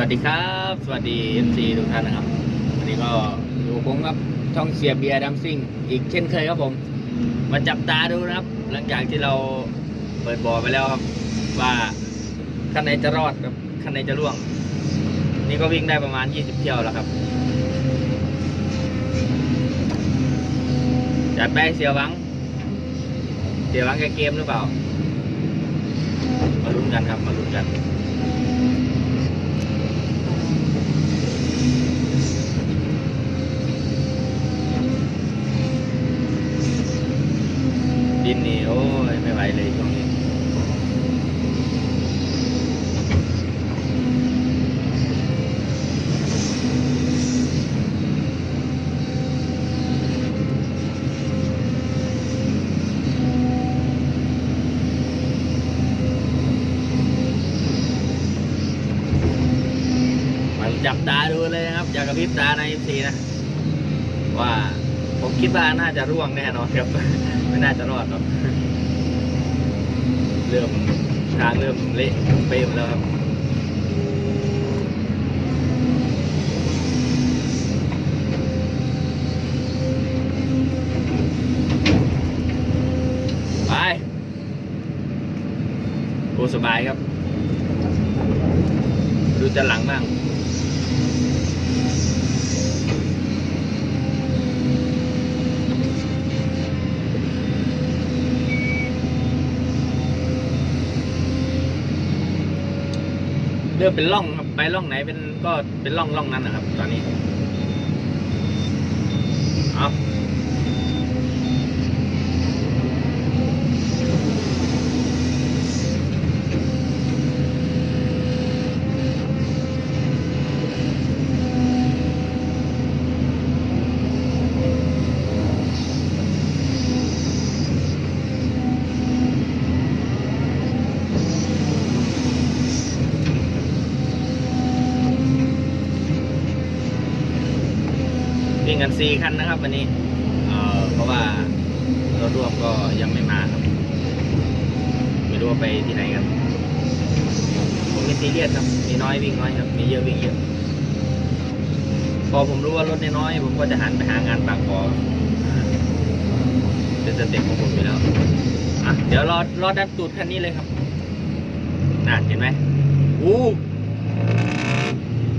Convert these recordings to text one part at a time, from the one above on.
วัสดีครับ สวัสดี MC ทุกท่านนะครับ วันนี้ก็อยู่ผมกับช่องเชียร์เบียร์ดัมซิ่ง อีกเช่นเคยครับผม มาจับตาดูนะครับ หลังจากที่เราเปิดบ่อไปแล้วครับ ว่าคันไหนจะรอดกับคันไหนจะร่วง นี่ก็วิ่งได้ประมาณ 20 เที่ยวแล้วครับจัดไปเสียวัง เสียวังแกเกมหรือเปล่า มาลุ้นกันครับ มาลุ้นกัน ดินนี่โอ้ยไม่ไหวเลยช่วงนี้มัน จับตาดูเลยนะครับ อย่ากระพริบตาในทีนะ ว่าผมคิดว่าน่าจะร่วงแน่นอนครับ ไม่น่าจะรอดหรอกเริ่มทางเริ่มเละเปรมแล้วครับไปโอ้สบายครับ ดูจะหลังบ้าง เริ่มเป็นร่องครับไปร่องไหนเป็นก็เป็นร่องร่องนั้นนะครับ ตอนนี้ เอา วิ่งกันสี่คันนะครับวันนี้เออเพราะว่ารถร่วมก็ยังไม่มาครับ ไม่รู้ว่าไปที่ไหนกันผมไม่ซีเรียสครับ มีน้อยวิ่งน้อยครับ มีเยอะวิ่งเยอะ พอผมรู้ว่ารถน้อยผมก็จะหันไปหางานปากคอเป็นสเต็ปของผมอยู่แล้วอะเดี๋ยวรอรอดันตูดคันนี้เลยครับน่าเห็นไหมอู้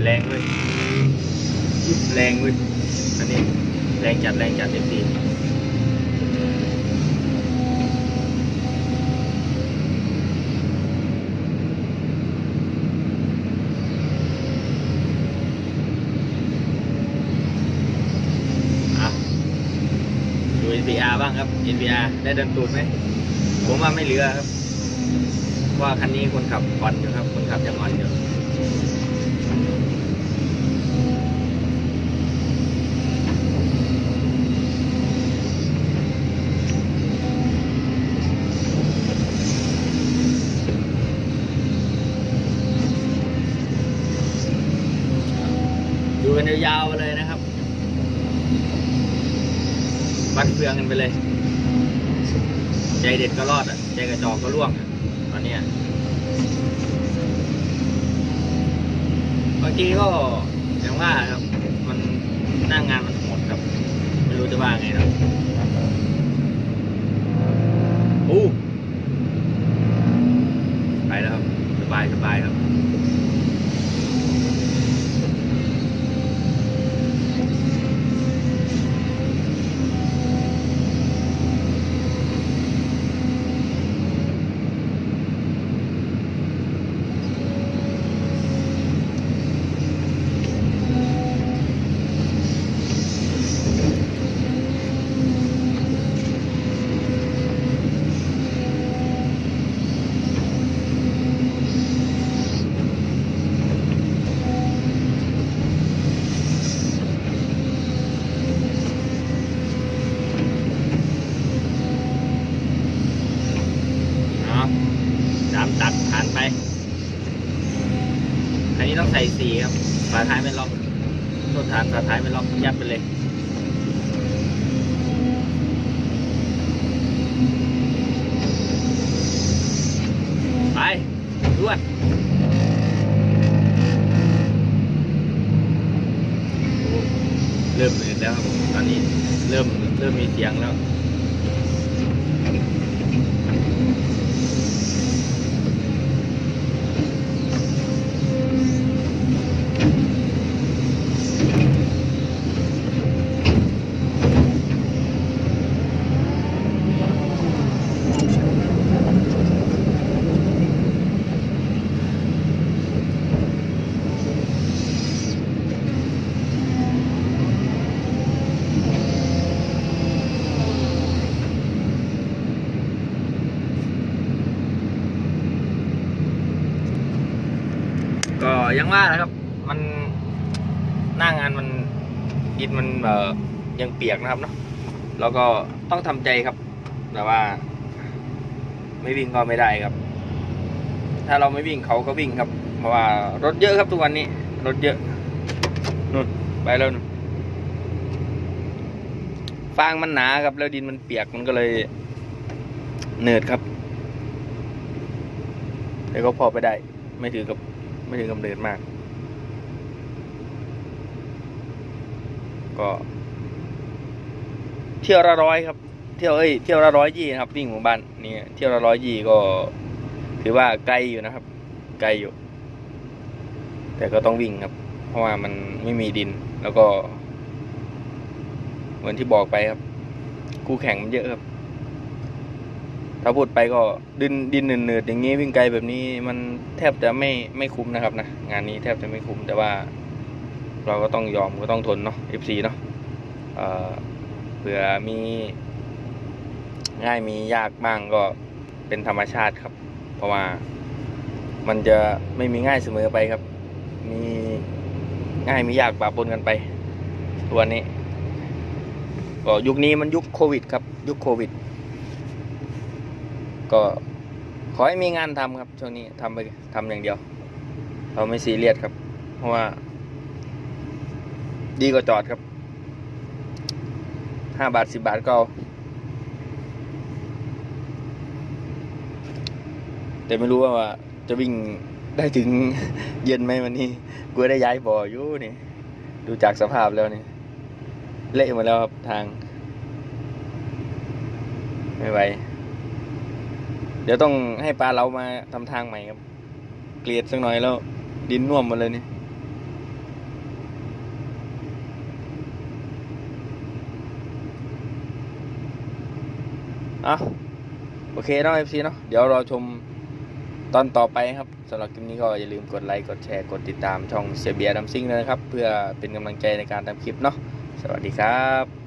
แรงเลยแรงเลย นี้แรงจัดแรงจัดเต็มที่อะดู NPR บ้างครับ NPR ได้ดันตูดไหม ผมว่าไม่เหลือครับ ว่าคันนี้คนขับอ่อนอยู่ครับ คนขับยังอ่อนอยู่ ดูกันยาวๆไปเลยนะครับวัดเฟืองกันไปเลย ใจเด็ดก็รอดอะ ใจกระจอกก็ร่วงอะตอนนี้ยบางทีก็อย่างว่าครับ มันหน้างงานมันหมดครับ ไม่รู้จะว่าไงนะอู้ ฝาท้ายไม่ล็อกโทษฐานฝาท้ายไม่ล็อกยับไปเลยไปรวดเริ่มเลยแล้วครับผมตอนนี้เริ่มเริ่มมีเสียงแล้ว ยังว่านะครับ มันหน้างานมันดินมันเอ่อยังเปียกนะครับเนาะแล้วก็ต้องทำใจครับ แต่ว่า ไม่วิ่งก็ไม่ได้ครับ ถ้าเราไม่วิ่งเขาก็วิ่งครับ เพราะว่ารถเยอะครับทุกวันนี้ รถเยอะนู่นไปแล้วนู่นฟางมันหนาครับ แล้วดินมันเปียกมันก็เลยเหนืดครับแต่ก็พอไปได้ ไม่ถือกับ ไม่ถึงกำเนิดมาก ก็ เที่ยวละร้อยครับ เที่ยวเอ้ยเที่ยวละร้อยยี่นะครับวิ่งหมู่บ้านนี่เที่ยวละร้อยยี่ก็ ถือว่าไกลอยู่นะครับ ไกลอยู่ แต่ก็ต้องวิ่งครับ เพราะว่ามันไม่มีดินแล้วก็ เหมือนที่บอกไปครับ คู่แข่งมันเยอะครับ ถ้าพูดไปก็ดินดินเนืดๆอย่างนี้วิ่งไกลแบบนี้มันแทบจะไม่ไม่คุ้มนะครับนะงานนี้แทบจะไม่คุ้มแต่ว่า เราก็ต้องยอมก็ต้องทนเนาะ FC เนาะเเผื่อมี ง่ายมียากบ้างก็เป็นธรรมชาติครับ เพราะว่ามันจะไม่มีง่ายเสมอไปครับ มีง่ายมียากปะปนกันไป ตัวนนี้ก็ยุคนี้มันยุคโควิดครับ ยุคโควิด ก็ขอให้มีงานทำครับ ช่วงนี้ทำไปทำอย่างเดียว เราไม่ซีเรียสครับ เพราะว่า ดีกว่าจอดครับห้าบาทสิบบาทก็เอาแต่ไม่รู้ว่าว่าจะวิ่งได้ถึงเย็นไหมวันนี้กลัวได้ย้ายบ่ออยู่นี่ ดูจากสภาพแล้วนี่ เละหมดแล้วครับทาง ไม่ไหว เดี๋ยวต้องให้ปลาเรามาทำทางใหม่ครับ เกลียดสักหน่อยแล้ว ดินน่วมหมดเลยนี่อะโอเคเนาะ FC เนาะเดี๋ยวรอชมตอนต่อไปครับสำหรับคลิปนี้ก็อย่าลืมกดไลค์กดแชร์กดติดตามช่องเสเบียดัมซิงเลยนะครับ เพื่อเป็นกำลังใจในการทำคลิปเนาะสวัสดีครับ